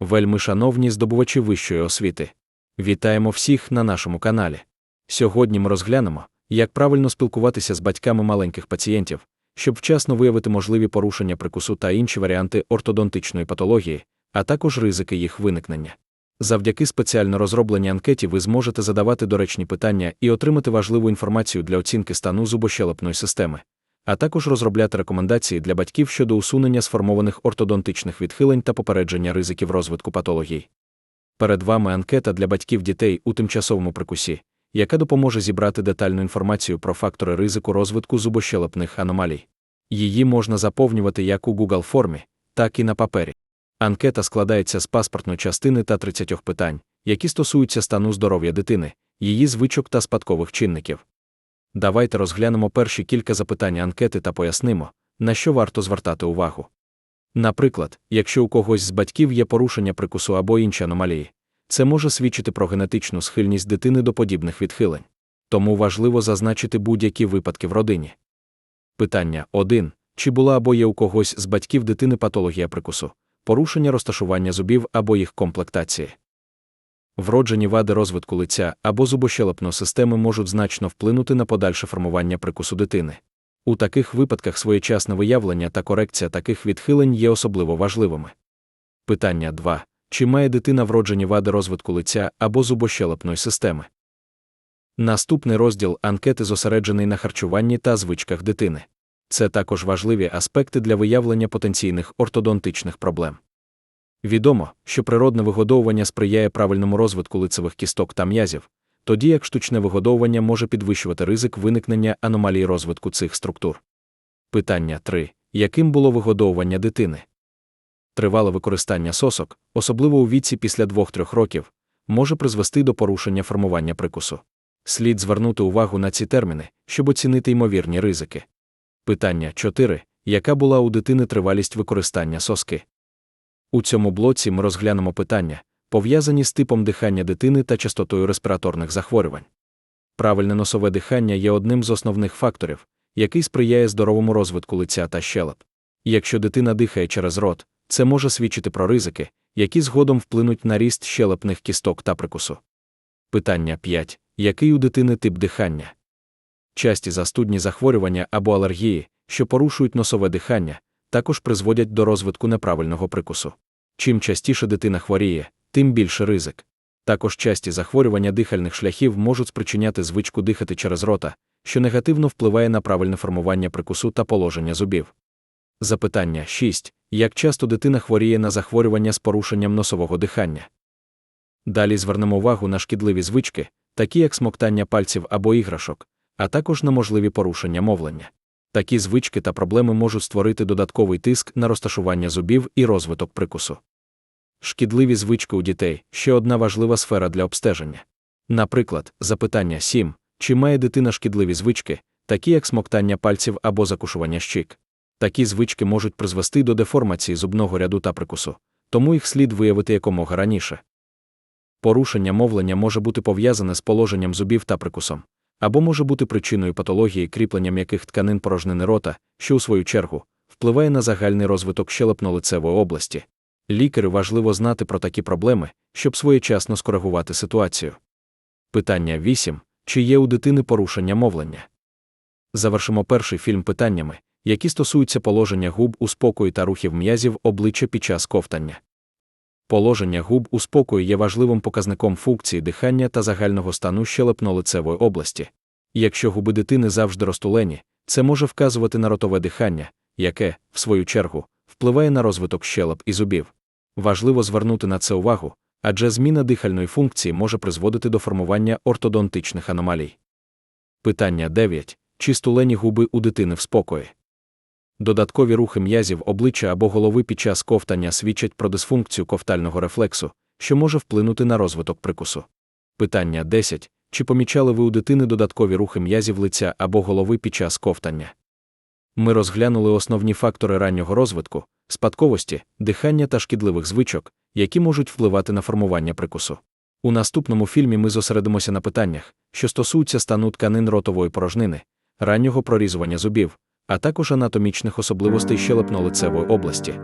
Вельми шановні здобувачі вищої освіти. Вітаємо всіх на нашому каналі. Сьогодні ми розглянемо, як правильно спілкуватися з батьками маленьких пацієнтів, щоб вчасно виявити можливі порушення прикусу та інші варіанти ортодонтичної патології, а також ризики їх виникнення. Завдяки спеціально розробленій анкеті ви зможете задавати доречні питання і отримати важливу інформацію для оцінки стану зубощелепної системи, а також розробляти рекомендації для батьків щодо усунення сформованих ортодонтичних відхилень та попередження ризиків розвитку патологій. Перед вами анкета для батьків дітей у тимчасовому прикусі, яка допоможе зібрати детальну інформацію про фактори ризику розвитку зубощелепних аномалій. Її можна заповнювати як у Google формі, так і на папері. Анкета складається з паспортної частини та 30 питань, які стосуються стану здоров'я дитини, її звичок та спадкових чинників. Давайте розглянемо перші кілька запитань анкети та пояснимо, на що варто звертати увагу. Наприклад, якщо у когось з батьків є порушення прикусу або інші аномалії, це може свідчити про генетичну схильність дитини до подібних відхилень. Тому важливо зазначити будь-які випадки в родині. Питання 1. Чи була або є у когось з батьків дитини патологія прикусу, порушення розташування зубів або їх комплектації? Вроджені вади розвитку лиця або зубощелепної системи можуть значно вплинути на подальше формування прикусу дитини. У таких випадках своєчасне виявлення та корекція таких відхилень є особливо важливими. Питання 2. Чи має дитина вроджені вади розвитку лиця або зубощелепної системи? Наступний розділ анкети зосереджений на харчуванні та звичках дитини. Це також важливі аспекти для виявлення потенційних ортодонтичних проблем. Відомо, що природне вигодовування сприяє правильному розвитку лицевих кісток та м'язів, тоді як штучне вигодовування може підвищувати ризик виникнення аномалій розвитку цих структур. Питання 3. Яким було вигодовування дитини? Тривале використання сосок, особливо у віці після 2-3 років, може призвести до порушення формування прикусу. Слід звернути увагу на ці терміни, щоб оцінити ймовірні ризики. Питання 4. Яка була у дитини тривалість використання соски? У цьому блоці ми розглянемо питання, пов'язані з типом дихання дитини та частотою респіраторних захворювань. Правильне носове дихання є одним з основних факторів, який сприяє здоровому розвитку лиця та щелеп. Якщо дитина дихає через рот, це може свідчити про ризики, які згодом вплинуть на ріст щелепних кісток та прикусу. Питання 5. Який у дитини тип дихання? Часті застудні захворювання або алергії, що порушують носове дихання, також призводять до розвитку неправильного прикусу. Чим частіше дитина хворіє, тим більше ризик. Також часті захворювання дихальних шляхів можуть спричиняти звичку дихати через рота, що негативно впливає на правильне формування прикусу та положення зубів. Запитання 6. Як часто дитина хворіє на захворювання з порушенням носового дихання? Далі звернемо увагу на шкідливі звички, такі як смоктання пальців або іграшок, а також на можливі порушення мовлення. Такі звички та проблеми можуть створити додатковий тиск на розташування зубів і розвиток прикусу. Шкідливі звички у дітей ще одна важлива сфера для обстеження. Наприклад, запитання 7. Чи має дитина шкідливі звички, такі як смоктання пальців або закушування щік? Такі звички можуть призвести до деформації зубного ряду та прикусу, тому їх слід виявити якомога раніше. Порушення мовлення може бути пов'язане з положенням зубів та прикусом, або може бути причиною патології кріплення м'яких тканин порожнини рота, що у свою чергу впливає на загальний розвиток щелепно-лицевої області. Лікарю важливо знати про такі проблеми, щоб своєчасно скоригувати ситуацію. Питання 8. Чи є у дитини порушення мовлення? Завершимо перший фільм питаннями, які стосуються положення губ у спокої та рухів м'язів обличчя під час ковтання. Положення губ у спокої є важливим показником функції дихання та загального стану щелепно-лицевої області. Якщо губи дитини завжди розтулені, це може вказувати на ротове дихання, яке, в свою чергу, впливає на розвиток щелеп і зубів. Важливо звернути на це увагу, адже зміна дихальної функції може призводити до формування ортодонтичних аномалій. Питання 9. Чи стулені губи у дитини в спокої? Додаткові рухи м'язів обличчя або голови під час ковтання свідчать про дисфункцію ковтального рефлексу, що може вплинути на розвиток прикусу. Питання 10. Чи помічали ви у дитини додаткові рухи м'язів лиця або голови під час ковтання? Ми розглянули основні фактори раннього розвитку, спадковості, дихання та шкідливих звичок, які можуть впливати на формування прикусу. У наступному фільмі ми зосередимося на питаннях, що стосуються стану тканин ротової порожнини, раннього прорізування зубів, а також анатомічних особливостей щелепно-лицевої області.